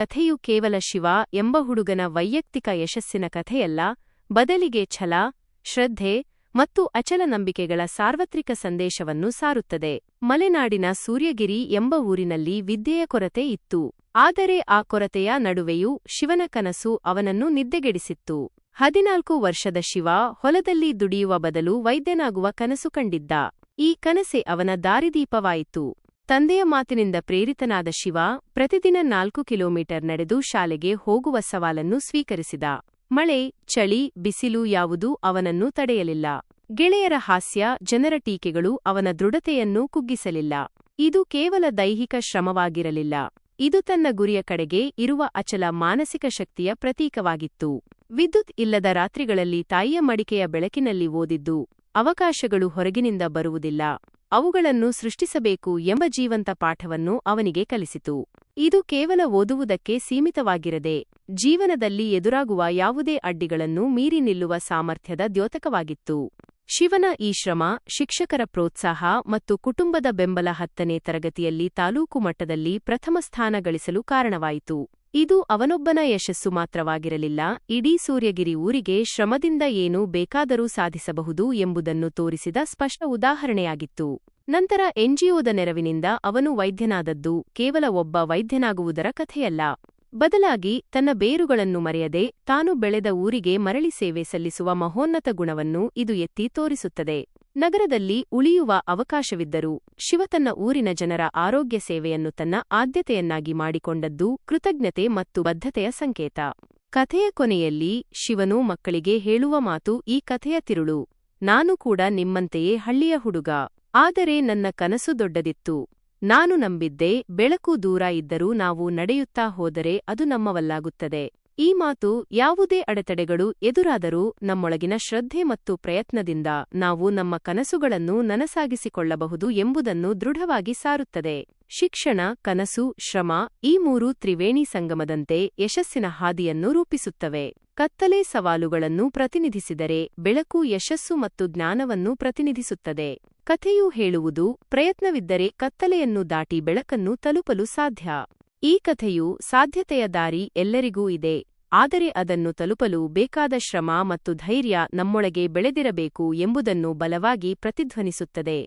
ಕಥೆಯು ಕೇವಲ ಶಿವ ಎಂಬ ಹುಡುಗನ ವೈಯಕ್ತಿಕ ಯಶಸ್ಸಿನ ಕಥೆಯಲ್ಲ, ಬದಲಿಗೆ ಛಲ, ಶ್ರದ್ಧೆ ಮತ್ತು ಅಚಲ ನಂಬಿಕೆಗಳ ಸಾರ್ವತ್ರಿಕ ಸಂದೇಶವನ್ನು ಸಾರುತ್ತದೆ. ಮಲೆನಾಡಿನ ಸೂರ್ಯಗಿರಿ ಎಂಬ ಊರಿನಲ್ಲಿ ವಿದ್ಯೆಯ ಕೊರತೆ ಇತ್ತು. ಆದರೆ ಆ ಕೊರತೆಯ ನಡುವೆಯೂ ಶಿವನ ಕನಸು ಅವನನ್ನು ನಿದ್ದೆಗೆಡಿಸಿತ್ತು. ಹದಿನಾಲ್ಕು ವರ್ಷದ ಶಿವ ಹೊಲದಲ್ಲಿ ದುಡಿಯುವ ಬದಲು ವೈದ್ಯನಾಗುವ ಕನಸು ಕಂಡಿದ್ದ. ಈ ಕನಸೆ ಅವನ ದಾರಿದೀಪವಾಯಿತು. ತಂದೆಯ ಮಾತಿನಿಂದ ಪ್ರೇರಿತನಾದ ಶಿವ ಪ್ರತಿದಿನ ನಾಲ್ಕು ಕಿಲೋಮೀಟರ್ ನಡೆದು ಶಾಲೆಗೆ ಹೋಗುವ ಸವಾಲನ್ನು ಸ್ವೀಕರಿಸಿದ. ಮಳೆ, ಚಳಿ, ಬಿಸಿಲು ಯಾವುದೂ ಅವನನ್ನು ತಡೆಯಲಿಲ್ಲ. ಗೆಳೆಯರ ಹಾಸ್ಯ, ಜನರ ಟೀಕೆಗಳು ಅವನ ದೃಢತೆಯನ್ನು ಕುಗ್ಗಿಸಲಿಲ್ಲ. ಇದು ಕೇವಲ ದೈಹಿಕ ಶ್ರಮವಾಗಿರಲಿಲ್ಲ. ಇದು ತನ್ನ ಗುರಿಯ ಕಡೆಗೆ ಇರುವ ಅಚಲ ಮಾನಸಿಕ ಶಕ್ತಿಯ ಪ್ರತೀಕವಾಗಿತ್ತು. ವಿದ್ಯುತ್ ಇಲ್ಲದ ರಾತ್ರಿಗಳಲ್ಲಿ ತಾಯಿಯ ಮಡಿಕೆಯ ಬೆಳಕಿನಲ್ಲಿ ಓದಿದ್ದು ಅವಕಾಶಗಳು ಹೊರಗಿನಿಂದ ಬರುವುದಿಲ್ಲ. ಅವುಗಳನ್ನು ಸೃಷ್ಟಿಸಬೇಕು ಎಂಬ ಜೀವಂತ ಪಾಠವನ್ನು ಅವನಿಗೆ ಕಲಿಸಿತು. ಇದು ಕೇವಲ ಓದುವುದಕ್ಕೆ ಸೀಮಿತವಾಗಿರದೆ, ಜೀವನದಲ್ಲಿ ಎದುರಾಗುವ ಯಾವುದೇ ಅಡ್ಡಿಗಳನ್ನು ಮೀರಿ ನಿಲ್ಲುವ ಸಾಮರ್ಥ್ಯದ ದ್ಯೋತಕವಾಗಿತ್ತು. ಶಿವನ ಈ ಶ್ರಮ, ಶಿಕ್ಷಕರ ಪ್ರೋತ್ಸಾಹ ಮತ್ತು ಕುಟುಂಬದ ಬೆಂಬಲ ಹತ್ತನೇ ತರಗತಿಯಲ್ಲಿ ತಾಲೂಕು ಮಟ್ಟದಲ್ಲಿ ಪ್ರಥಮ ಸ್ಥಾನ ಗಳಿಸಲು ಕಾರಣವಾಯಿತು. ಇದು ಅವನೊಬ್ಬನ ಯಶಸ್ಸು ಮಾತ್ರವಾಗಿರಲಿಲ್ಲ, ಇಡೀ ಸೂರ್ಯಗಿರಿ ಊರಿಗೆ ಶ್ರಮದಿಂದ ಏನು ಬೇಕಾದರೂ ಸಾಧಿಸಬಹುದು ಎಂಬುದನ್ನು ತೋರಿಸಿದ ಸ್ಪಷ್ಟ ಉದಾಹರಣೆಯಾಗಿತ್ತು. ನಂತರ ಎನ್ಜಿಒದ ನೆರವಿನಿಂದ ಅವನು ವೈದ್ಯನಾದದ್ದು ಕೇವಲ ಒಬ್ಬ ವೈದ್ಯನಾಗುವುದರ ಕಥೆಯಲ್ಲ. ಬದಲಾಗಿ ತನ್ನ ಬೇರುಗಳನ್ನು ಮರೆಯದೆ ತಾನು ಬೆಳೆದ ಊರಿಗೆ ಮರಳಿ ಸೇವೆ ಸಲ್ಲಿಸುವ ಮಹೋನ್ನತ ಗುಣವನ್ನು ಇದು ಎತ್ತಿ ತೋರಿಸುತ್ತದೆ. ನಗರದಲ್ಲಿ ಉಳಿಯುವ ಅವಕಾಶವಿದ್ದರೂ ಶಿವ ತನ್ನ ಊರಿನ ಜನರ ಆರೋಗ್ಯ ಸೇವೆಯನ್ನು ತನ್ನ ಆದ್ಯತೆಯನ್ನಾಗಿ ಮಾಡಿಕೊಂಡದ್ದು ಕೃತಜ್ಞತೆ ಮತ್ತು ಬದ್ಧತೆಯ ಸಂಕೇತ. ಕಥೆಯ ಕೊನೆಯಲ್ಲಿ ಶಿವನು ಮಕ್ಕಳಿಗೆ ಹೇಳುವ ಮಾತು, ಈ ಕಥೆಯ ತಿರುಳು. ನಾನು ಕೂಡ ನಿಮ್ಮಂತೆಯೇ ಹಳ್ಳಿಯ ಹುಡುಗ. ಆದರೆ ನನ್ನ ಕನಸು ದೊಡ್ಡದಿತ್ತು. ನಾನು ನಂಬಿದ್ದೆ, ಬೆಳಕು ದೂರ ಇದ್ದರೂ ನಾವು ನಡೆಯುತ್ತಾ ಹೋದರೆ ಅದು ನಮ್ಮವಲ್ಲಾಗುತ್ತದೆ. ಈ ಮಾತು ಯಾವುದೇ ಅಡೆತಡೆಗಳು ಎದುರಾದರೂ ನಮ್ಮೊಳಗಿನ ಶ್ರದ್ಧೆ ಮತ್ತು ಪ್ರಯತ್ನದಿಂದ ನಾವು ನಮ್ಮ ಕನಸುಗಳನ್ನು ನನಸಾಗಿಸಿಕೊಳ್ಳಬಹುದು ಎಂಬುದನ್ನು ದೃಢವಾಗಿ ಸಾರುತ್ತದೆ. ಶಿಕ್ಷಣ, ಕನಸು, ಶ್ರಮ ಈ ಮೂರು ತ್ರಿವೇಣಿ ಸಂಗಮದಂತೆ ಯಶಸ್ಸಿನ ಹಾದಿಯನ್ನು ರೂಪಿಸುತ್ತವೆ. ಕತ್ತಲೆ ಸವಾಲುಗಳನ್ನು ಪ್ರತಿನಿಧಿಸಿದರೆ ಬೆಳಕು ಯಶಸ್ಸು ಮತ್ತು ಜ್ಞಾನವನ್ನು ಪ್ರತಿನಿಧಿಸುತ್ತದೆ. ಕಥೆಯು ಹೇಳುವುದು ಪ್ರಯತ್ನವಿದ್ದರೆ ಕತ್ತಲೆಯನ್ನು ದಾಟಿ ಬೆಳಕನ್ನು ತಲುಪಲು ಸಾಧ್ಯ. ಈ ಕಥೆಯು ಸಾಧ್ಯತೆಯ ದಾರಿ ಎಲ್ಲರಿಗೂ ಇದೆ, ಆದರೆ ಅದನ್ನು ತಲುಪಲು ಬೇಕಾದ ಶ್ರಮ ಮತ್ತು ಧೈರ್ಯ ನಮ್ಮೊಳಗೆ ಬೆಳೆದಿರಬೇಕು ಎಂಬುದನ್ನು ಬಲವಾಗಿ ಪ್ರತಿಧ್ವನಿಸುತ್ತದೆ.